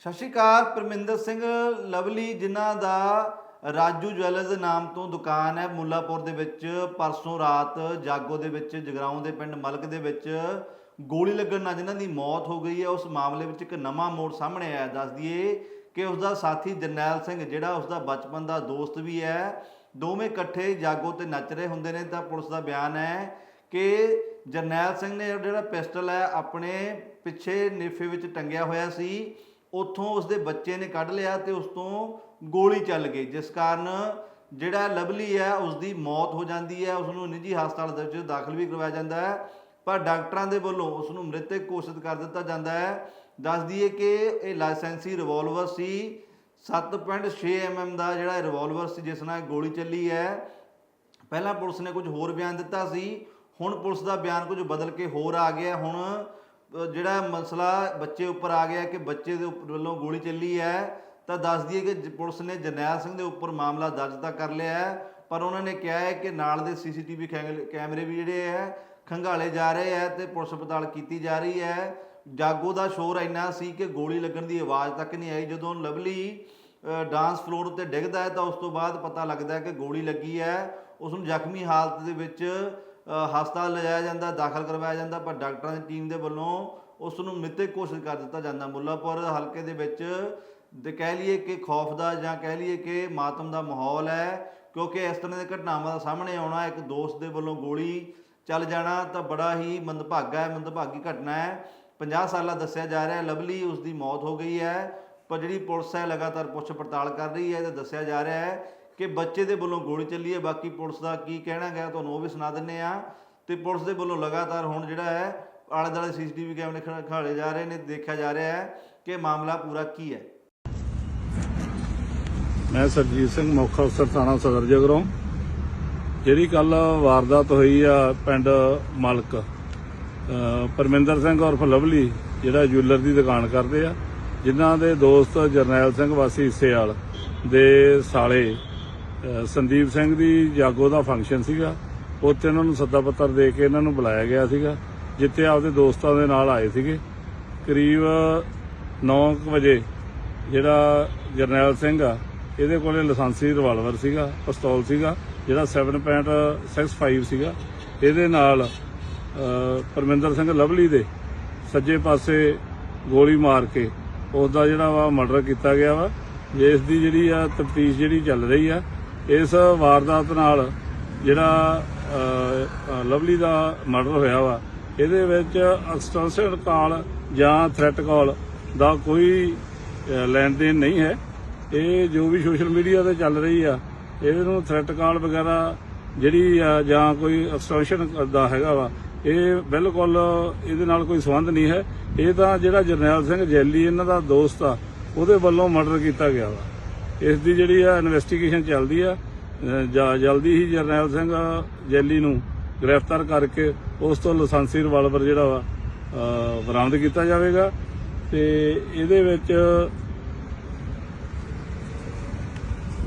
ਸਤਿ ਸ਼੍ਰੀ ਅਕਾਲ, ਪਰਮਿੰਦਰ ਸਿੰਘ ਲਵਲੀ, ਜਿਨ੍ਹਾਂ ਦਾ ਰਾਜੂ ਜਵੈਲਰਸ ਦੇ ਨਾਮ ਤੋਂ ਦੁਕਾਨ ਹੈ ਮੁੱਲਾਪੁਰ ਦੇ ਵਿੱਚ। ਪਰਸੋਂ ਰਾਤ ਜਾਗੋ ਦੇ ਵਿੱਚ, ਜਗਰਾਉਂ ਦੇ ਪਿੰਡ ਮਲਕ ਦੇ ਵਿੱਚ ਗੋਲੀ ਲੱਗਣ ਨਾਲ ਜਿਨ੍ਹਾਂ ਦੀ ਮੌਤ ਹੋ ਗਈ ਹੈ, ਉਸ ਮਾਮਲੇ ਵਿੱਚ ਇੱਕ ਨਵਾਂ ਮੋੜ ਸਾਹਮਣੇ ਆਇਆ। ਦੱਸ ਦਈਏ ਕਿ ਉਸ ਦਾ ਸਾਥੀ ਜਰਨੈਲ ਸਿੰਘ, ਜਿਹੜਾ ਉਸ ਦਾ ਬਚਪਨ ਦਾ ਦੋਸਤ ਵੀ ਹੈ, ਦੋਵੇਂ ਇਕੱਠੇ ਜਾਗੋ ਤੇ ਨੱਚ ਰਹੇ ਹੁੰਦੇ ਨੇ। ਤਾਂ ਪੁਲਿਸ ਦਾ ਬਿਆਨ ਹੈ ਕਿ ਜਰਨੈਲ ਸਿੰਘ ਨੇ ਜਿਹੜਾ ਪਿਸਟਲ ਹੈ, ਆਪਣੇ ਪਿੱਛੇ ਨੇਫੇ ਵਿੱਚ ਟੰਗਿਆ ਹੋਇਆ ਸੀ। ਉੱਥੋਂ ਉਸਦੇ ਬੱਚੇ ਨੇ ਕੱਢ ਲਿਆ ਤੇ ਉਸ ਤੋਂ ਗੋਲੀ ਚੱਲ ਗਈ, ਜਿਸ ਕਾਰਨ ਜਿਹੜਾ ਲਵਲੀ ਹੈ, ਉਸਦੀ ਮੌਤ ਹੋ ਜਾਂਦੀ ਹੈ ਉਸ ਨੂੰ ਨਿੱਜੀ ਹਸਪਤਾਲ ਦੇ ਵਿੱਚ ਦਾਖਲ ਵੀ ਕਰਵਾਇਆ ਜਾਂਦਾ ਹੈ, ਪਰ ਡਾਕਟਰਾਂ ਦੇ ਵੱਲੋਂ ਉਸ ਨੂੰ ਮ੍ਰਿਤਕ ਘੋਸ਼ਿਤ ਕਰ ਦਿੱਤਾ ਜਾਂਦਾ ਹੈ। ਦੱਸ ਦਈਏ ਕਿ ਇਹ ਲਾਇਸੈਂਸੀ ਰਿਵਾਲਵਰ ਸੀ 7.6 mm ਦਾ ਜਿਹੜਾ ਰਿਵਾਲਵਰ ਸੀ, ਜਿਸ ਨਾਲ ਗੋਲੀ ਚੱਲੀ ਹੈ। ਪਹਿਲਾਂ ਪੁਲਿਸ ਨੇ ਕੁਝ ਹੋਰ ਬਿਆਨ ਦਿੱਤਾ ਸੀ, ਹੁਣ ਪੁਲਿਸ ਦਾ ਬਿਆਨ ਕੁਝ ਬਦਲ ਕੇ ਹੋਰ ਆ ਗਿਆ। ਹੁਣ ਜਿਹੜਾ ਮਸਲਾ ਬੱਚੇ ਉੱਪਰ ਆ ਗਿਆ ਕਿ ਬੱਚੇ ਦੇ ਉੱਪਰ ਵੱਲੋਂ ਗੋਲੀ ਚੱਲੀ ਹੈ, ਤਾਂ ਦੱਸ ਦਈਏ ਕਿ ਜ- ਪੁਲਿਸ ਨੇ ਜਰਨੈਲ ਸਿੰਘ ਦੇ ਉੱਪਰ ਮਾਮਲਾ ਦਰਜ ਤਾਂ ਕਰ ਲਿਆ ਹੈ, ਪਰ ਉਹਨਾਂ ਨੇ ਕਿਹਾ ਹੈ ਕਿ ਨਾਲ ਦੇ ਸੀਸੀਟੀਵੀ ਕੈਮਰੇ ਵੀ ਜਿਹੜੇ ਹੈ, ਖੰਗਾਲੇ ਜਾ ਰਹੇ ਹੈ ਤੇ ਪੁਲਿਸ ਪੜਤਾਲ ਕੀਤੀ ਜਾ ਰਹੀ ਹੈ। ਜਾਗੋ ਦਾ ਸ਼ੋਰ ਇੰਨਾ ਸੀ ਕਿ ਗੋਲੀ ਲੱਗਣ ਦੀ ਆਵਾਜ਼ ਤੱਕ ਨਹੀਂ ਆਈ। ਜਦੋਂ ਲਵਲੀ ਡਾਂਸ ਫਲੋਰ ਉੱਤੇ ਡਿੱਗਦਾ ਹੈ ਤਾਂ ਉਸ ਤੋਂ ਬਾਅਦ ਪਤਾ ਲੱਗਦਾ ਹੈ ਕਿ ਗੋਲੀ ਲੱਗੀ ਹੈ। ਉਸ ਨੂੰ ਜ਼ਖਮੀ ਹਾਲਤ ਦੇ ਵਿੱਚ ਹਸਪਤਾਲ ਲਿਜਾਇਆ ਜਾਂਦਾ, ਦਾਖਲ ਕਰਵਾਇਆ ਜਾਂਦਾ, ਪਰ ਡਾਕਟਰਾਂ ਦੀ ਟੀਮ ਦੇ ਵੱਲੋਂ ਉਸ ਨੂੰ ਮ੍ਰਿਤਕ ਘੋਸ਼ਿਤ ਕਰ ਦਿੱਤਾ ਜਾਂਦਾ। ਮੁੱਲਾਪੁਰ ਹਲਕੇ ਦੇ ਵਿੱਚ ਦੇ ਕਹਿ ਲਈਏ ਕਿ ਖੌਫ ਦਾ ਜਾਂ ਕਹਿ ਲਈਏ ਕਿ ਮਾਤਮ ਦਾ ਮਾਹੌਲ ਹੈ, ਕਿਉਂਕਿ ਇਸ ਤਰ੍ਹਾਂ ਦੇ ਘਟਨਾਵਾਂ ਦਾ ਸਾਹਮਣੇ ਆਉਣਾ, ਇੱਕ ਦੋਸਤ ਦੇ ਵੱਲੋਂ ਗੋਲੀ ਚੱਲ ਜਾਣਾ, ਤਾਂ ਬੜਾ ਹੀ ਮੰਦਭਾਗਾ ਹੈ, ਮੰਦਭਾਗੀ ਘਟਨਾ ਹੈ। 50 ਸਾਲਾ ਦੱਸਿਆ ਜਾ ਰਿਹਾ ਹੈ, ਲਵਲੀ ਉਸ ਦੀ ਮੌਤ ਹੋ ਗਈ ਹੈ, ਪਰ ਜਿਹੜੀ ਪੁਲਿਸ ਹੈ ਲਗਾਤਾਰ ਪੁੱਛ ਪੜਤਾਲ ਕਰ ਰਹੀ ਹੈ ਤੇ ਦੱਸਿਆ ਜਾ ਰਿਹਾ ਹੈ ਕਿ ਬੱਚੇ ਦੇ ਵੱਲੋਂ ਗੋਲੀ ਚੱਲੀ ਹੈ, ਬਾਕੀ ਪੁਲਿਸ ਦਾ ਕੀ ਕਹਿਣਾ ਗਿਆ ਤੁਹਾਨੂੰ ਉਹ ਵੀ ਸੁਣਾ ਦਿੰਨੇ ਆ। ਤੇ ਪੁਲਿਸ ਦੇ ਵੱਲੋਂ ਲਗਾਤਾਰ ਹੁਣ ਜਿਹੜਾ ਹੈ ਆਲੇ ਦੁਆਲੇ ਸੀਸੀਟੀਵੀ ਕੈਮਰੇ ਖੜਾ- ਖੜਾਲੇ ਜਾ ਰਹੇ ਨੇ, ਦੇਖਿਆ ਜਾ ਰਿਹਾ ਹੈ ਕਿ ਮਾਮਲਾ ਪੂਰਾ ਕੀ ਹੈ। ਮੈਂ ਸਰਜੀਤ ਸਿੰਘ ਮੁੱਖ ਅਫਸਰ ਥਾਣਾ ਸਦਰ ਜਗਰੋਂ। ਜਿਹੜੀ ਕੱਲ ਵਾਰਦਾਤ ਹੋਈ ਆ ਪਿੰਡ ਮਲਕ ਪਰਮਿੰਦਰ ਸਿੰਘ ਉਰਫ ਲਵਲੀ ਜਿਹੜਾ ਜੁਐਲਰ ਦੀ ਦੁਕਾਨ ਕਰਦੇ ਆ, ਜਿਨ੍ਹਾਂ ਦੇ ਦੋਸਤ ਜਰਨੈਲ ਸਿੰਘ ਵਾਸੀ ਹਿੱਸੇਵਾਲ ਦੇ ਸਾਲੇ ਸੰਦੀਪ ਸਿੰਘ ਦੀ ਜਾਗੋ ਦਾ ਫੰਕਸ਼ਨ ਸੀਗਾ। ਉੱਥੇ ਇਹਨਾਂ ਨੂੰ ਸੱਦਾ ਪੱਤਰ ਦੇ ਕੇ ਇਹਨਾਂ ਨੂੰ ਬੁਲਾਇਆ ਗਿਆ ਸੀਗਾ, ਜਿੱਥੇ ਆਪਦੇ ਦੋਸਤਾਂ ਦੇ ਨਾਲ ਆਏ ਸੀਗੇ। ਕਰੀਬ 9 ਵਜੇ ਜਿਹੜਾ ਜਰਨੈਲ ਸਿੰਘ ਆ, ਇਹਦੇ ਕੋਲੇ ਲਾਇਸੈਂਸੀ ਰਿਵਾਲਵਰ ਸੀਗਾ, ਪਿਸਤੌਲ ਸੀਗਾ, ਜਿਹੜਾ 7.65 ਸੀਗਾ। ਇਹਦੇ ਨਾਲ ਪਰਮਿੰਦਰ ਸਿੰਘ ਲਵਲੀ ਦੇ ਸੱਜੇ ਪਾਸੇ ਗੋਲੀ ਮਾਰ ਕੇ ਉਸ ਦਾ ਜਿਹੜਾ ਵਾ ਮਰਡਰ ਕੀਤਾ ਗਿਆ ਵਾ। ਜਿਸ ਦੀ ਜਿਹੜੀ ਆ ਤਫਤੀਸ਼ ਜਿਹੜੀ ਚੱਲ ਰਹੀ ਆ ਇਸ ਵਾਰਦਾਤ ਨਾਲ ਜਿਹੜਾ ਲਵਲੀ ਦਾ ਮਰਡਰ ਹੋਇਆ ਵਾ, ਇਹਦੇ ਵਿੱਚ ਐਕਸਟੈਂਸ਼ਨ ਕਾਲ ਜਾਂ ਥ੍ਰੈਟ ਕਾਲ ਦਾ ਕੋਈ ਲੈਣ ਦੇਣ ਨਹੀਂ ਹੈ। ਇਹ ਜੋ ਵੀ ਸੋਸ਼ਲ ਮੀਡੀਆ ਤੇ ਚੱਲ ਰਹੀ ਆ ਇਹਦੇ ਨੂੰ ਥ੍ਰੈਟ ਕਾਲ ਵਗੈਰਾ ਜਿਹੜੀ ਆ ਜਾਂ ਕੋਈ ਐਕਸਟੈਂਸ਼ਨ ਦਾ ਹੈਗਾ ਵਾ, ਇਹ ਬਿਲਕੁਲ ਇਹਦੇ ਨਾਲ ਕੋਈ ਸੰਬੰਧ ਨਹੀਂ ਹੈ। ਇਹ ਤਾਂ ਜਿਹੜਾ ਜਰਨੈਲ ਸਿੰਘ ਜੈਲੀ ਇਹਨਾਂ ਦਾ ਦੋਸਤ ਆ, ਉਹਦੇ ਵੱਲੋਂ ਮਰਡਰ ਕੀਤਾ ਗਿਆ ਵਾ। ਇਸ ਦੀ ਜਿਹੜੀ ਆ ਇਨਵੈਸਟੀਗੇਸ਼ਨ ਚੱਲਦੀ ਆ ਅ, ਜਲਦੀ ਹੀ ਜਰਨੈਲ ਸਿੰਘ ਜੈਲੀ ਨੂੰ ਗ੍ਰਿਫਤਾਰ ਕਰਕੇ ਉਸ ਤੋਂ ਲਾਇਸੈਂਸੀ ਰਿਵਾਲਵਰ ਜਿਹੜਾ ਵਾ ਬਰਾਮਦ ਕੀਤਾ ਜਾਵੇਗਾ ਤੇ ਇਹਦੇ ਵਿੱਚ